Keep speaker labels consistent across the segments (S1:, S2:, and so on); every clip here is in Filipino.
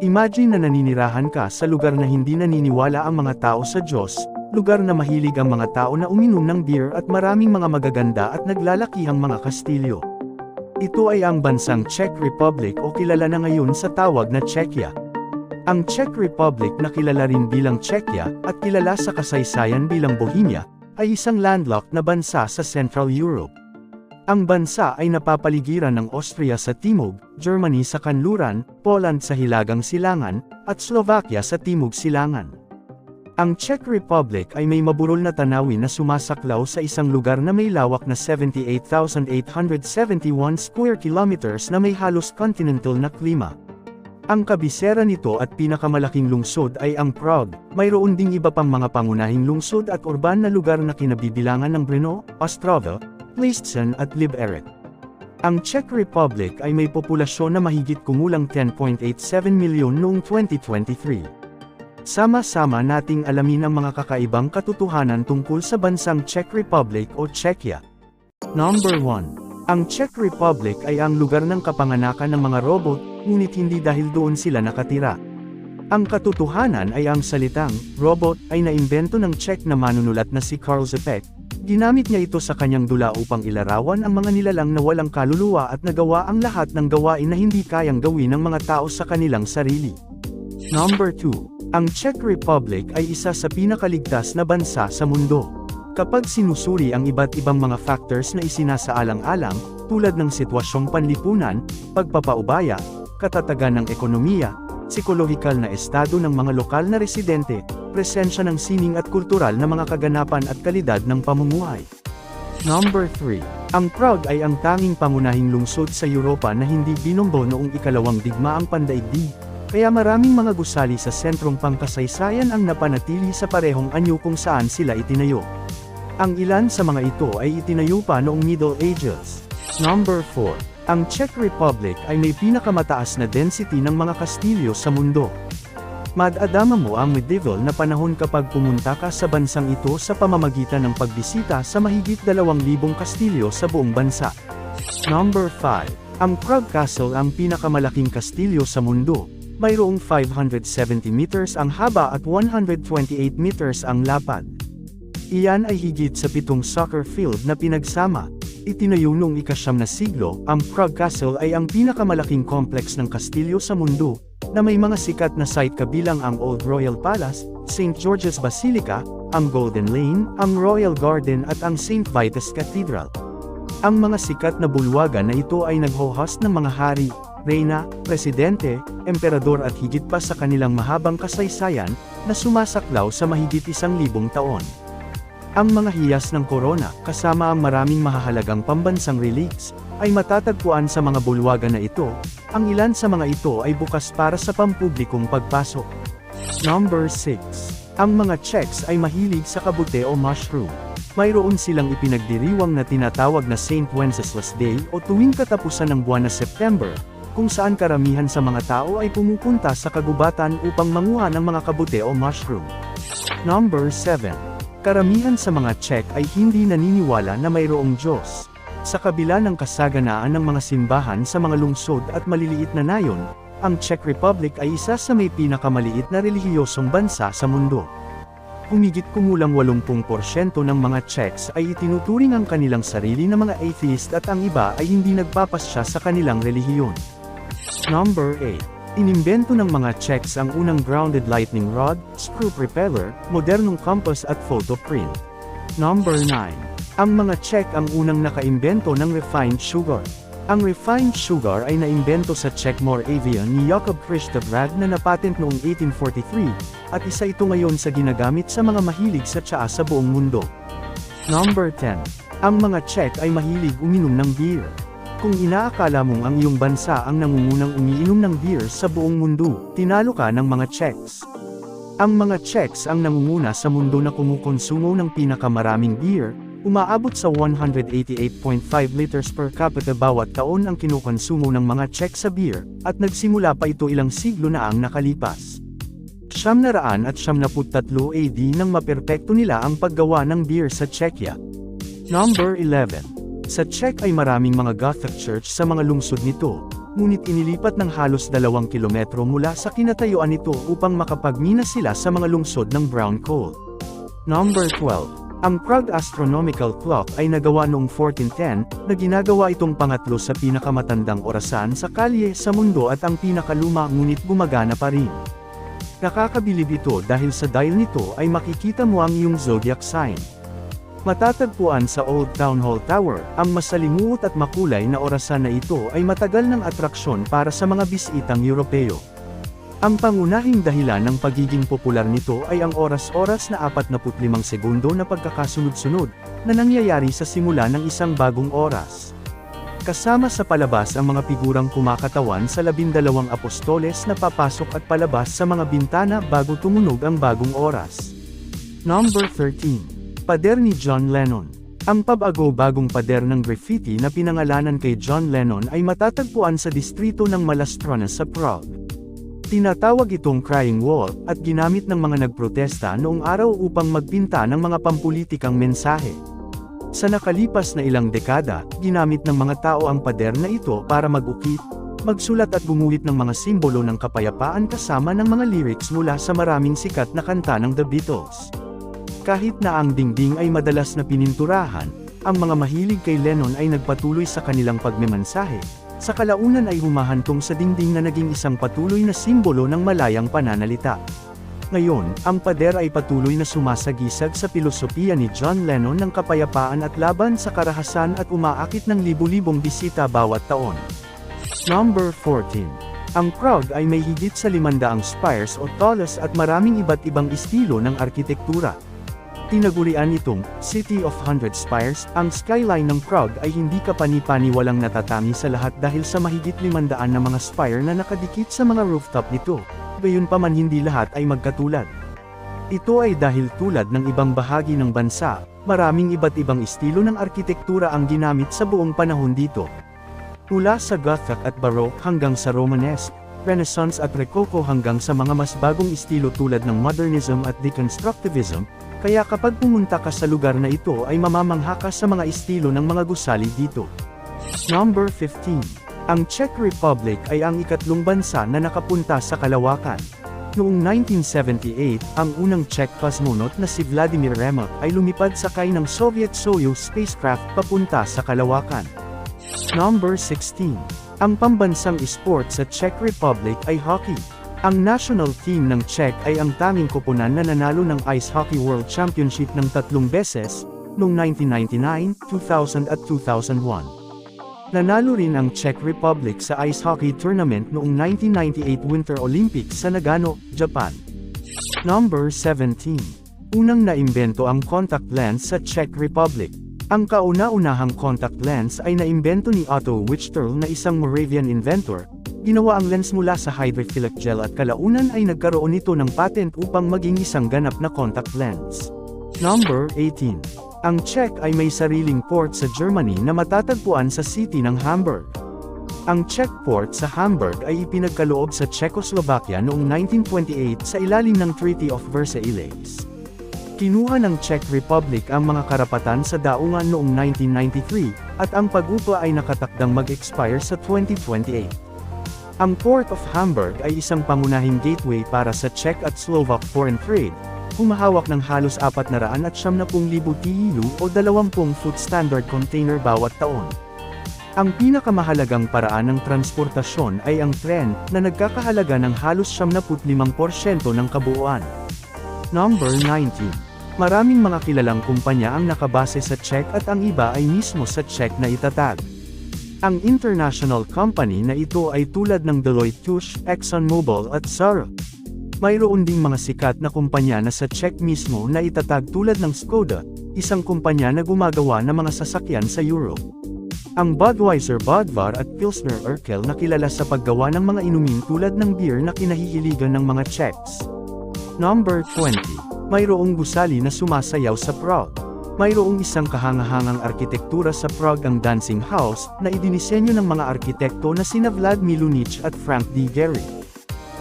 S1: Imagine na naninirahan ka sa lugar na hindi naniniwala ang mga tao sa Diyos, lugar na mahilig ang mga tao na uminom ng beer at maraming mga magaganda at naglalakihang mga kastilyo. Ito ay ang bansang Czech Republic o kilala na ngayon sa tawag na Czechia. Ang Czech Republic na kilala rin bilang Czechia at kilala sa kasaysayan bilang Bohemia, ay isang landlocked na bansa sa Central Europe. Ang bansa ay napapaligiran ng Austria sa timog, Germany sa kanluran, Poland sa hilagang silangan, at Slovakia sa timog silangan. Ang Czech Republic ay may maburol na tanawin na sumasaklaw sa isang lugar na may lawak na 78,871 square kilometers na may halos continental na klima. Ang kabisera nito at pinakamalaking lungsod ay ang Prague, mayroon ding iba pang mga pangunahing lungsod at urban na lugar na kinabibilangan ng Brno, Ostrava, Plzeň at Liberec. Ang Czech Republic ay may populasyon na mahigit kumulang 10.87 milyon noong 2023. Sama-sama nating alamin ang mga kakaibang katotohanan tungkol sa bansang Czech Republic o Czechia. Number 1. Ang Czech Republic ay ang lugar ng kapanganakan ng mga robot, ngunit hindi dahil doon sila nakatira. Ang katotohanan ay ang salitang, robot, ay naimbento ng Czech na manunulat na si Karl Zepek, Ginamit niya ito sa kanyang dula upang ilarawan ang mga nilalang na walang kaluluwa at nagawa ang lahat ng gawain na hindi kayang gawin ng mga tao sa kanilang sarili. Number 2. Ang Czech Republic ay isa sa pinakaligtas na bansa sa mundo. Kapag sinusuri ang iba't ibang mga factors na isinasaalang-alang, tulad ng sitwasyong panlipunan, pagpapaubaya, katatagan ng ekonomiya, psikolohikal na estado ng mga lokal na residente, presensya ng sining at kultural na mga kaganapan at kalidad ng pamumuhay. Number 3. Ang Prague ay ang tanging pangunahing lungsod sa Europa na hindi binombo noong ikalawang digmaang pandaigdig, kaya maraming mga gusali sa sentrong pangkasaysayan ang napanatili sa parehong anyo kung saan sila itinayo. Ang ilan sa mga ito ay itinayo pa noong Middle Ages. Number 4. Ang Czech Republic ay may pinakamataas na density ng mga kastilyo sa mundo. Madadama mo ang medieval na panahon kapag pumunta ka sa bansang ito sa pamamagitan ng pagbisita sa mahigit 2,000 kastilyo sa buong bansa. Number 5. Ang Prague Castle ang pinakamalaking kastilyo sa mundo. Mayroong 570 meters ang haba at 128 meters ang lapad. Iyan ay higit sa pitong soccer field na pinagsama. Itinayo noong ikasyam na siglo, ang Prague Castle ay ang pinakamalaking complex ng kastilyo sa mundo, na may mga sikat na site kabilang ang Old Royal Palace, St. George's Basilica, ang Golden Lane, ang Royal Garden at ang St. Vitus Cathedral. Ang mga sikat na bulwagan na ito ay nagho-host ng mga hari, reyna, presidente, emperador at higit pa sa kanilang mahabang kasaysayan, na sumasaklaw sa mahigit isang libong taon. Ang mga hiyas ng korona, kasama ang maraming mahahalagang pambansang relics, ay matatagpuan sa mga bulwagan na ito, ang ilan sa mga ito ay bukas para sa pampublikong pagpasok. Number 6. Ang mga Czechs ay mahilig sa kabute o mushroom. Mayroon silang ipinagdiriwang na tinatawag na St. Wenceslas Day o tuwing katapusan ng buwan na September, kung saan karamihan sa mga tao ay pumupunta sa kagubatan upang manguha ng mga kabute o mushroom. Number 7. Karamihan sa mga Czech ay hindi naniniwala na mayroong Diyos. Sa kabila ng kasaganaan ng mga simbahan sa mga lungsod at maliliit na nayon, ang Czech Republic ay isa sa may pinakamaliit na relihiyosong bansa sa mundo. Humigit kumulang 80% ng mga Czechs ay itinuturing ang kanilang sarili na mga atheist at ang iba ay hindi nagpapasya sa kanilang relihiyon. Number 8. Inimbento ng mga Czechs ang unang grounded lightning rod, screw propeller, modernong compass at photo print. Number 9. Ang mga Czech ang unang nakaimbento ng refined sugar. Ang refined sugar ay naimbento sa Czech Moravia ni Jakub Christoph Rad na napatent noong 1843, at isa ito ngayon sa ginagamit sa mga mahilig sa tsaa sa buong mundo. Number 10. Ang mga Czech ay mahilig uminom ng beer. Kung inaakala mong ang iyong bansa ang nangungunang umiinom ng beer sa buong mundo, tinalo ka ng mga Czechs. Ang mga Czechs ang nangunguna sa mundo na kumukonsumo ng pinakamaraming beer, umaabot sa 188.5 liters per capita bawat taon ang kinukonsumo ng mga Czech sa beer, at nagsimula pa ito ilang siglo na ang nakalipas. Siyam na raan at siyam na AD nang maperpekto nila ang paggawa ng beer sa Czechia. Number 11. Sa Czech ay maraming mga Gothic church sa mga lungsod nito, ngunit inilipat ng halos dalawang kilometro mula sa kinatayuan nito upang makapagmina sila sa mga lungsod ng brown coal. Number 12. Ang Prague Astronomical Clock ay nagawa noong 1410, na ginagawa itong pangatlo sa pinakamatandang orasan sa kalye sa mundo at ang pinakaluma ngunit gumagana pa rin. Nakakabilib ito dahil sa dial nito ay makikita mo ang iyong zodiac sign. Matatagpuan sa Old Town Hall Tower, ang masalimuot at makulay na orasan na ito ay matagal ng atraksyon para sa mga bisitang Europeo. Ang pangunahing dahilan ng pagiging popular nito ay ang oras-oras na 45 segundo na pagkakasunod-sunod, na nangyayari sa simula ng isang bagong oras. Kasama sa palabas ang mga figurang kumakatawan sa labindalawang apostoles na papasok at palabas sa mga bintana bago tumunog ang bagong oras. Number 13. Pader ni John Lennon. Ang pabago bagong pader ng graffiti na pinangalanan kay John Lennon ay matatagpuan sa distrito ng Malastrona sa Prague. Tinatawag itong crying wall, at ginamit ng mga nagprotesta noong araw upang magpinta ng mga pampulitikang mensahe. Sa nakalipas na ilang dekada, ginamit ng mga tao ang pader na ito para mag-ukit, magsulat at gumuhit ng mga simbolo ng kapayapaan kasama ng mga lyrics mula sa maraming sikat na kanta ng The Beatles. Kahit na ang dingding ay madalas na pininturahan, ang mga mahilig kay Lennon ay nagpatuloy sa kanilang pagmemensahe, sa kalaunan ay humahantong sa dingding na naging isang patuloy na simbolo ng malayang pananalita. Ngayon, ang pader ay patuloy na sumasagisag sa filosofiya ni John Lennon ng kapayapaan at laban sa karahasan at umaakit ng libu-libong bisita bawat taon. Number 14. Ang Prague ay may higit sa 500 spires o talus at maraming iba't ibang estilo ng arkitektura. Tinagurian itong City of Hundred Spires, ang skyline ng Prague ay hindi kapani-pani walang natatangi sa lahat dahil sa mahigit 500 na mga spire na nakadikit sa mga rooftop nito. Gayunpaman hindi lahat ay magkatulad. Ito ay dahil tulad ng ibang bahagi ng bansa, maraming iba't ibang estilo ng arkitektura ang ginamit sa buong panahon dito. Mula sa Gothic at Baroque hanggang sa Romanesque, Renaissance at Rococo hanggang sa mga mas bagong estilo tulad ng Modernism at Deconstructivism, kaya kapag pumunta ka sa lugar na ito ay mamamangha ka sa mga estilo ng mga gusali dito. Number 15. Ang Czech Republic ay ang ikatlong bansa na nakapunta sa kalawakan. Noong 1978, ang unang Czech cosmonaut na si Vladimir Remek ay lumipad sakay ng Soviet Soyuz spacecraft papunta sa kalawakan. Number 16. Ang pambansang esport sa Czech Republic ay hockey. Ang national team ng Czech ay ang tanging koponan na nanalo ng Ice Hockey World Championship ng tatlong beses, noong 1999, 2000 at 2001. Nanalo rin ang Czech Republic sa ice hockey tournament noong 1998 Winter Olympics sa Nagano, Japan. Number 17. Unang naimbento ang contact lens sa Czech Republic. Ang kauna-unahang contact lens ay naimbento ni Otto Wichterl na isang Moravian inventor, Ginawa ang lens mula sa hydrophilic gel at kalaunan ay nagkaroon nito ng patent upang maging isang ganap na contact lens. Number 18. Ang Czech ay may sariling port sa Germany na matatagpuan sa city ng Hamburg. Ang Czech port sa Hamburg ay ipinagkaloob sa Czechoslovakia noong 1928 sa ilalim ng Treaty of Versailles. Kinuha ng Czech Republic ang mga karapatan sa daungan noong 1993, at ang pag-upa ay nakatakdang mag-expire sa 2028. Ang Port of Hamburg ay isang pangunahing gateway para sa Czech at Slovak foreign trade, humahawak ng halos 470,000 TEU o 20-foot standard container bawat taon. Ang pinakamahalagang paraan ng transportasyon ay ang tren, na nagkakahalaga ng halos 75% ng kabuuan. Number 19. Maraming mga kilalang kumpanya ang nakabase sa Czech at ang iba ay mismo sa Czech na itatag. Ang international company na ito ay tulad ng Deloitte Touche, ExxonMobil at Zara. Mayroon ding mga sikat na kumpanya na sa Czech mismo na itatag tulad ng Skoda, isang kumpanya na gumagawa ng mga sasakyan sa Europe. Ang Budweiser Budvar at Pilsner Urquell na kilala sa paggawa ng mga inumin tulad ng beer na kinahihiligan ng mga Czechs. Number 20. Mayroong gusali na sumasayaw sa Prague. Mayroong isang kahangahangang arkitektura sa Prague ang Dancing House, na idinisenyo ng mga arkitekto na sina Vlad Milunich at Frank D. Gehry.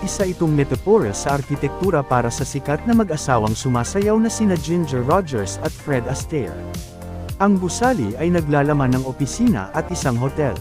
S1: Isa itong metapora sa arkitektura para sa sikat na mag-asawang sumasayaw na sina Ginger Rogers at Fred Astaire. Ang gusali ay naglalaman ng opisina at isang hotel.